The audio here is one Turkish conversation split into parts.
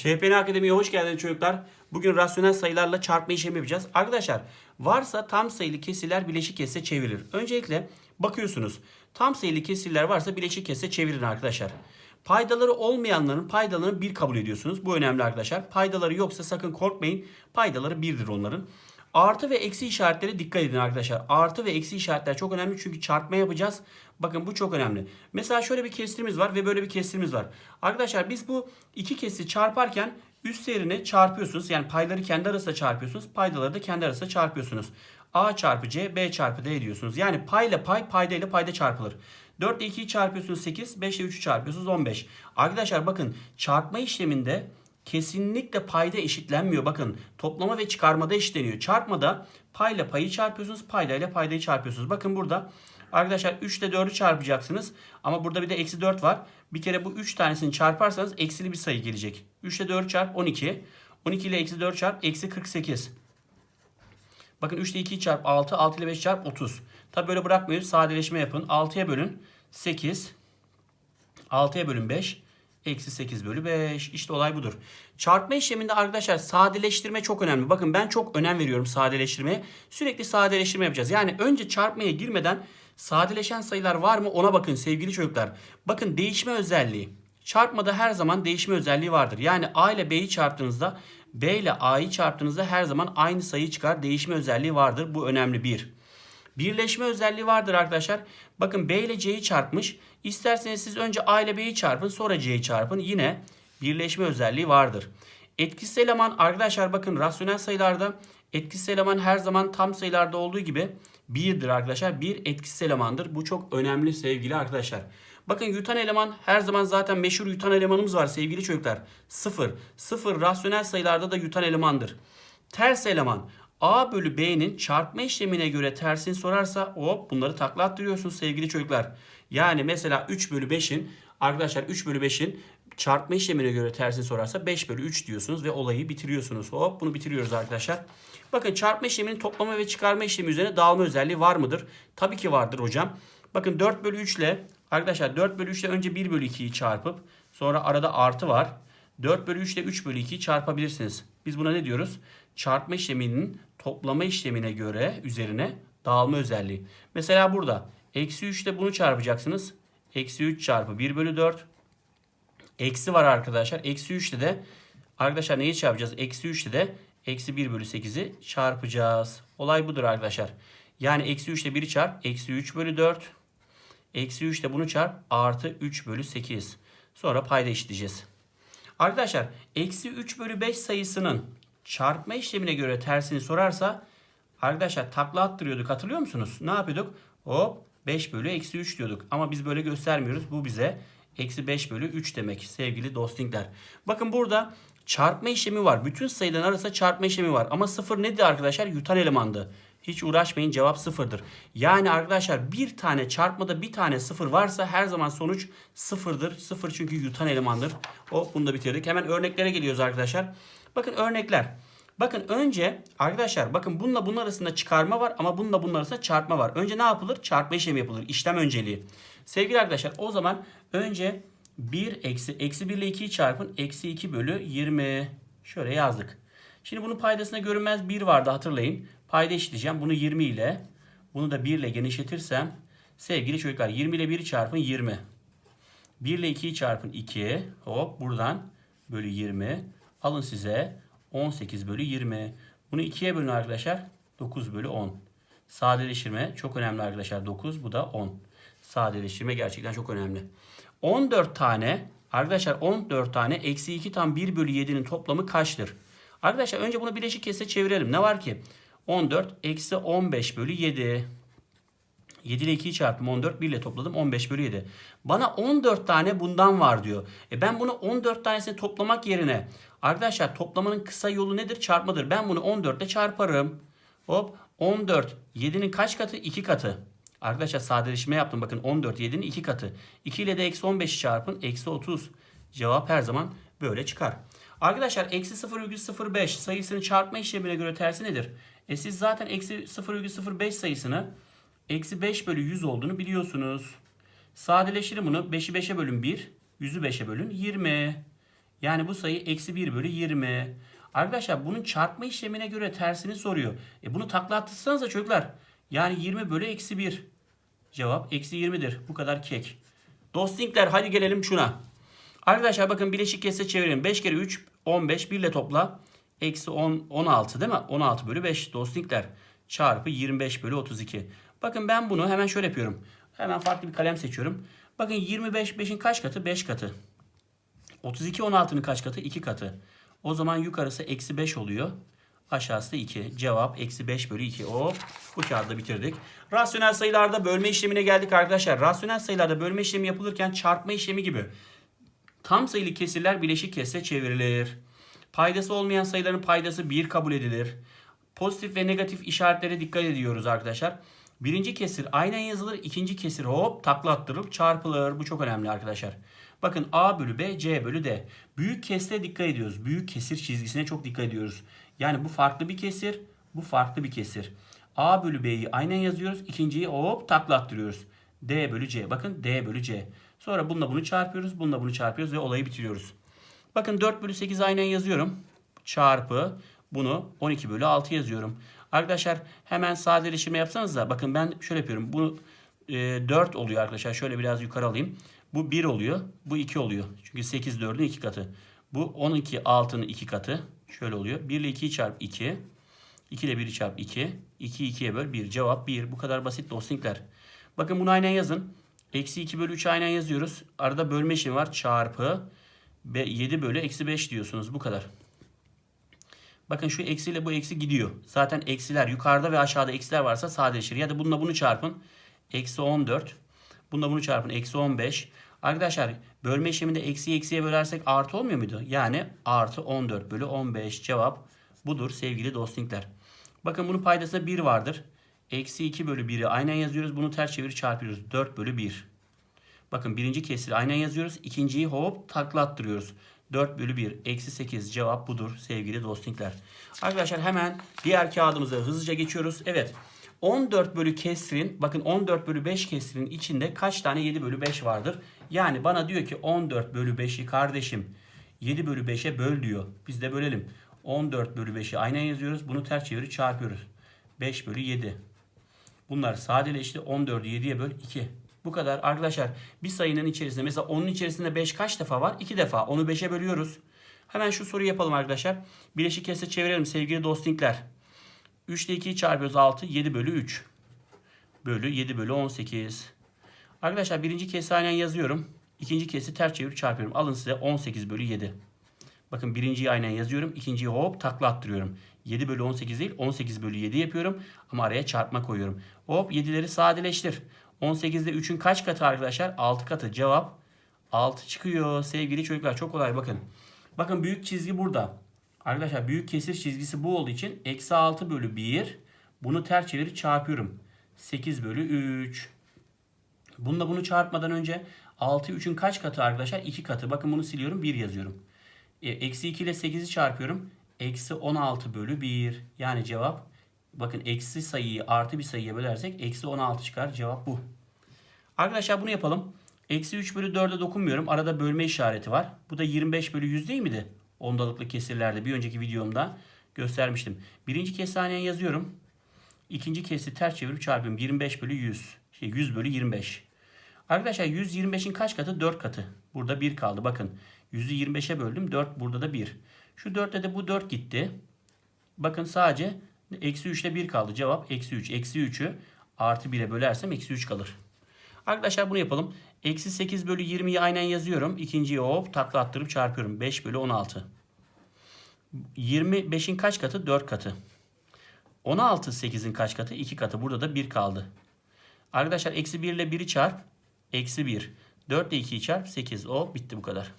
ÇPN Akademi'ye hoş geldiniz çocuklar. Bugün rasyonel sayılarla çarpma işlemi yapacağız. Arkadaşlar varsa tam sayılı kesirler bileşik kesre çevrilir. Öncelikle bakıyorsunuz. Tam sayılı kesirler varsa bileşik kesre çevirin arkadaşlar. Paydaları olmayanların paydalarını bir kabul ediyorsunuz. Bu önemli arkadaşlar. Paydaları yoksa sakın korkmayın. Paydaları birdir onların. Artı ve eksi işaretleri dikkat edin arkadaşlar. Artı ve eksi işaretler çok önemli çünkü çarpma yapacağız. Bakın bu çok önemli. Mesela şöyle bir kesirimiz var ve böyle bir kesirimiz var. Arkadaşlar biz bu iki kesiri çarparken üst yerini çarpıyorsunuz. Yani payları kendi arasında çarpıyorsunuz. Paydaları da kendi arasında çarpıyorsunuz. A çarpı C, B çarpı D diyorsunuz. Yani pay ile pay, payda ile payda çarpılır. 4 ile 2'yi çarpıyorsunuz 8, 5 ile 3'ü çarpıyorsunuz 15. Arkadaşlar bakın çarpma işleminde kesinlikle payda eşitlenmiyor. Bakın toplama ve çıkarmada eşitleniyor. Çarpmada payla payı çarpıyorsunuz, payda ile paydayı çarpıyorsunuz. Bakın burada arkadaşlar 3 ile 4'ü çarpacaksınız. Ama burada bir de eksi 4 var. Bir kere bu 3 tanesini çarparsanız eksili bir sayı gelecek. 3 ile 4 çarp 12. 12 ile eksi 4 çarp eksi 48. Bakın 3 ile 2'yi çarp 6, 6 ile 5 çarp 30. Tabi böyle bırakmıyoruz. Sadeleşme yapın. 6'ya bölün 8. 6'ya bölün 5. Eksi 8 bölü 5. İşte olay budur. Çarpma işleminde arkadaşlar sadeleştirme çok önemli. Bakın ben çok önem veriyorum sadeleştirmeye. Sürekli sadeleştirme yapacağız. Yani önce çarpmaya girmeden sadeleşen sayılar var mı ona bakın sevgili çocuklar. Bakın değişme özelliği. Çarpmada her zaman değişme özelliği vardır. Yani A ile B'yi çarptığınızda B ile A'yı çarptığınızda her zaman aynı sayı çıkar. Değişme özelliği vardır. Bu önemli bir. Birleşme özelliği vardır arkadaşlar. Bakın B ile C'yi çarpmış. İsterseniz siz önce A ile B'yi çarpın sonra C'yi çarpın. Yine birleşme özelliği vardır. Etkisiz eleman arkadaşlar bakın rasyonel sayılarda etkisiz eleman her zaman tam sayılarda olduğu gibi birdir arkadaşlar. Bir etkisiz elemandır. Bu çok önemli sevgili arkadaşlar. Bakın yutan eleman her zaman zaten meşhur yutan elemanımız var sevgili çocuklar. Sıfır. Sıfır rasyonel sayılarda da yutan elemandır. Ters eleman A bölü B'nin çarpma işlemine göre tersini sorarsa hop bunları takla attırıyorsunuz sevgili çocuklar. Yani mesela 3 bölü 5'in arkadaşlar 3 bölü 5'in çarpma işlemine göre tersini sorarsa 5 bölü 3 diyorsunuz ve olayı bitiriyorsunuz. Hop bunu bitiriyoruz arkadaşlar. Bakın çarpma işleminin toplama ve çıkarma işlemi üzerine dağılma özelliği var mıdır? Tabii ki vardır hocam. Bakın 4 bölü 3 ile arkadaşlar 4 bölü 3 ile önce 1 bölü 2'yi çarpıp sonra arada artı var. 4 bölü 3 ile 3 bölü 2'yi çarpabilirsiniz. Biz buna ne diyoruz? Çarpma işleminin toplama işlemine göre üzerine dağılma özelliği. Mesela burada eksi 3 ile bunu çarpacaksınız. Eksi 3 çarpı 1 bölü 4. Eksi var arkadaşlar. Eksi 3 ile de arkadaşlar neyi çarpacağız? Eksi 3 ile de eksi 1 bölü 8'i çarpacağız. Olay budur arkadaşlar. Yani eksi 3 ile 1'i çarp. Eksi 3 bölü 4. Eksi 3 ile bunu çarp. Artı 3 bölü 8. Sonra payda eşitleyeceğiz. Arkadaşlar eksi 3 bölü 5 sayısının çarpma işlemine göre tersini sorarsa arkadaşlar takla attırıyorduk hatırlıyor musunuz? Ne yapıyorduk? Hop 5 bölü eksi 3 diyorduk. Ama biz böyle göstermiyoruz. Bu bize eksi 5 bölü 3 demek sevgili dostingler. Bakın burada çarpma işlemi var. Bütün sayıların arasında çarpma işlemi var. Ama sıfır nedir arkadaşlar? Yutan elemandı. Hiç uğraşmayın cevap sıfırdır. Yani arkadaşlar bir tane çarpmada bir tane sıfır varsa her zaman sonuç sıfırdır. Sıfır çünkü yutan elemandır. O bunu da bitirdik. Hemen örneklere geliyoruz arkadaşlar. Bakın örnekler. Bakın önce arkadaşlar bakın bununla bunun arasında çıkarma var ama bununla bunun arasında çarpma var. Önce ne yapılır? Çarpma işlemi yapılır. İşlem önceliği. Sevgili arkadaşlar o zaman önce 1 eksi eksi 1 ile 2'yi çarpın. Eksi 2 bölü 20. Şöyle yazdık. Şimdi bunun paydasında görünmez 1 vardı hatırlayın. Payda eşitleyeceğim. Bunu 20 ile bunu da 1 ile genişletirsem sevgili çocuklar 20 ile 1'i çarpın 20. 1 ile 2'yi çarpın 2. Hop buradan bölü 20. Alın size 18 bölü 20. Bunu 2'ye bölün arkadaşlar. 9 bölü 10. Sadeleştirme çok önemli arkadaşlar. 9 bu da 10. Sadeleştirme gerçekten çok önemli. 14 tane arkadaşlar 14 tane eksi 2 tam 1 bölü 7'nin toplamı kaçtır? Arkadaşlar önce bunu bileşik kese çevirelim. Ne var ki? 14 eksi 15 bölü 7. 7 ile 2'yi çarptım 14. 1 ile topladım 15 bölü 7. Bana 14 tane bundan var diyor. E ben bunu 14 tanesini toplamak yerine arkadaşlar toplamanın kısa yolu nedir? Çarpmadır. Ben bunu 14 ile çarparım. Hop 14 7'nin kaç katı? 2 katı. Arkadaşlar sadeleşme yaptım. Bakın 14 7'nin 2 katı. 2 ile de eksi 15'i çarpın. Eksi 30. Cevap her zaman böyle çıkar. Arkadaşlar eksi 0,05 sayısını çarpma işlemine göre tersi nedir? E siz zaten eksi 0,05 sayısını eksi 5 bölü 100 olduğunu biliyorsunuz. Sadeleştirin bunu. 5'i 5'e bölün 1. 100'ü 5'e bölün 20. Yani bu sayı eksi 1 bölü 20. Arkadaşlar bunun çarpma işlemine göre tersini soruyor. E bunu takla attırsanıza çocuklar. Yani 20 bölü eksi 1. Cevap eksi 20'dir. Bu kadar kek. Dostingler hadi gelelim şuna. Arkadaşlar bakın bileşik kese çevirelim. 5 kere 3 15 1 ile topla. Eksi 10 16 değil mi? 16 bölü 5 dostingler. Çarpı 25 bölü 32. Bakın ben bunu hemen şöyle yapıyorum. Hemen farklı bir kalem seçiyorum. Bakın 25 5'in kaç katı? 5 katı. 32 16'nın kaç katı? 2 katı. O zaman yukarısı eksi 5 oluyor. Aşağısı da 2. Cevap eksi 5 bölü 2. Hop bu kağıdı bitirdik. Rasyonel sayılarda bölme işlemine geldik arkadaşlar. Rasyonel sayılarda bölme işlemi yapılırken çarpma işlemi gibi tam sayılı kesirler bileşik kese çevrilir. Paydası olmayan sayıların paydası 1 kabul edilir. Pozitif ve negatif işaretlere dikkat ediyoruz arkadaşlar. Birinci kesir aynen yazılır. ikinci kesir hop takla attırılıp çarpılır. Bu çok önemli arkadaşlar. Bakın A bölü B, C bölü D. Büyük kesire dikkat ediyoruz. Büyük kesir çizgisine çok dikkat ediyoruz. Yani bu farklı bir kesir, bu farklı bir kesir. A bölü B'yi aynen yazıyoruz. İkinciyi hop takla attırıyoruz. D bölü C. Bakın D bölü C. Sonra bununla bunu çarpıyoruz. Bununla bunu çarpıyoruz ve olayı bitiriyoruz. Bakın 4 bölü 8 aynen yazıyorum. Çarpı bunu 12 bölü 6 yazıyorum. Arkadaşlar hemen sadeleştirme yapsanız da bakın ben şöyle yapıyorum. Bu e, 4 oluyor arkadaşlar. Şöyle biraz yukarı alayım. Bu 1 oluyor. Bu 2 oluyor. Çünkü 8 4'ün 2 katı. Bu 12 6'nın 2 katı. Şöyle oluyor. 1 ile 2'yi çarp 2. 2 ile 1'i çarp 2. 2'yi 2'ye böl 1. Cevap 1. Bu kadar basit dostingler. Bakın bunu aynen yazın. Eksi 2 bölü 3 aynen yazıyoruz. Arada bölme işlemi var. Çarpı 7 bölü eksi 5 diyorsunuz. Bu kadar. Bakın şu eksiyle bu eksi gidiyor. Zaten eksiler yukarıda ve aşağıda eksiler varsa sadeleşir. Ya da bununla bunu çarpın. Eksi 14. Bununla bunu çarpın. Eksi 15. Arkadaşlar bölme işleminde eksiyi eksiye bölersek artı olmuyor muydu? Yani artı 14 bölü 15 cevap budur sevgili dostingler. Bakın bunun paydasında 1 vardır. Eksi 2 bölü 1'i aynen yazıyoruz. Bunu ters çevir çarpıyoruz. 4 bölü 1. Bakın birinci kesiri aynen yazıyoruz. İkinciyi hop takla attırıyoruz. 4 bölü 1 eksi 8 cevap budur sevgili dostingler. Arkadaşlar hemen diğer kağıdımıza hızlıca geçiyoruz. Evet 14 bölü kesrin bakın 14 bölü 5 kesrin içinde kaç tane 7 bölü 5 vardır? Yani bana diyor ki 14 bölü 5'i kardeşim 7 bölü 5'e böl diyor. Biz de bölelim. 14 bölü 5'i aynen yazıyoruz. Bunu ters çevirip çarpıyoruz. 5 bölü 7. Bunlar sadeleşti. 14'ü 7'ye böl 2. Bu kadar arkadaşlar. Bir sayının içerisinde mesela onun içerisinde 5 kaç defa var? 2 defa. Onu 5'e bölüyoruz. Hemen şu soruyu yapalım arkadaşlar. Bileşik kese çevirelim sevgili dostingler. 3 ile 2'yi çarpıyoruz 6. 7 bölü 3. Bölü 7 bölü 18. Arkadaşlar birinci kesi aynen yazıyorum. İkinci kesi ters çevirip çarpıyorum. Alın size 18 bölü 7. Bakın birinciyi aynen yazıyorum. ikinciyi hop takla attırıyorum. 7 bölü 18 değil 18 bölü 7 yapıyorum. Ama araya çarpma koyuyorum. Hop 7'leri sadeleştir. 18'de 3'ün kaç katı arkadaşlar? 6 katı. Cevap 6 çıkıyor. Sevgili çocuklar çok kolay bakın. Bakın büyük çizgi burada. Arkadaşlar büyük kesir çizgisi bu olduğu için eksi 6 bölü 1. Bunu ters çevirip çarpıyorum. 8 bölü 3. Bununla bunu çarpmadan önce 6 3'ün kaç katı arkadaşlar? 2 katı. Bakın bunu siliyorum 1 yazıyorum. E, eksi 2 ile 8'i çarpıyorum. Eksi 16 bölü 1. Yani cevap bakın eksi sayıyı artı bir sayıya bölersek eksi 16 çıkar. Cevap bu. Arkadaşlar bunu yapalım. Eksi 3 bölü 4'e dokunmuyorum. Arada bölme işareti var. Bu da 25 bölü 100 değil miydi? Ondalıklı kesirlerde bir önceki videomda göstermiştim. Birinci keshaneye yazıyorum. İkinci kesi ters çevirip çarpıyorum. 25 bölü 100. Şey 100 bölü 25. Arkadaşlar 125'in kaç katı? 4 katı. Burada 1 kaldı. Bakın 100'ü 25'e böldüm. 4 burada da 1. Şu 4'te de bu 4 gitti. Bakın sadece eksi 3 ile 1 kaldı. Cevap eksi 3. Eksi 3'ü artı 1'e bölersem eksi 3 kalır. Arkadaşlar bunu yapalım. Eksi 8 bölü 20'yi aynen yazıyorum. İkinciyi hop takla attırıp çarpıyorum. 5 bölü 16. 25'in kaç katı? 4 katı. 16 8'in kaç katı? 2 katı. Burada da 1 kaldı. Arkadaşlar eksi 1 ile 1'i çarp. Eksi 1. 4 ile 2'yi çarp. 8. O bitti bu kadar.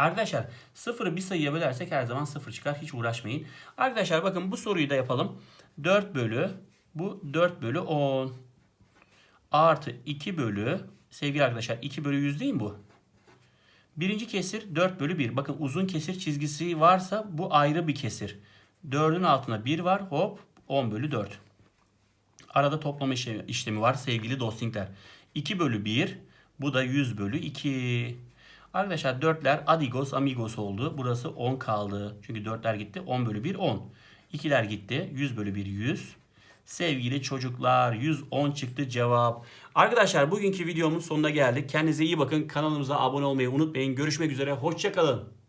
Arkadaşlar sıfırı bir sayıya bölersek her zaman sıfır çıkar. Hiç uğraşmayın. Arkadaşlar bakın bu soruyu da yapalım. 4 bölü bu 4 bölü 10 artı 2 bölü sevgili arkadaşlar 2 bölü 100 değil mi bu? Birinci kesir 4 bölü 1. Bakın uzun kesir çizgisi varsa bu ayrı bir kesir. 4'ün altına 1 var. Hop 10 bölü 4. Arada toplama işlemi, var sevgili dostingler. 2 bölü 1. Bu da 100 bölü 2. Arkadaşlar 4'ler adigos amigos oldu. Burası 10 kaldı. Çünkü 4'ler gitti. 10 bölü 1 10. 2'ler gitti. 100 bölü 1 100. Sevgili çocuklar 110 çıktı cevap. Arkadaşlar bugünkü videomun sonuna geldik. Kendinize iyi bakın. Kanalımıza abone olmayı unutmayın. Görüşmek üzere. Hoşçakalın.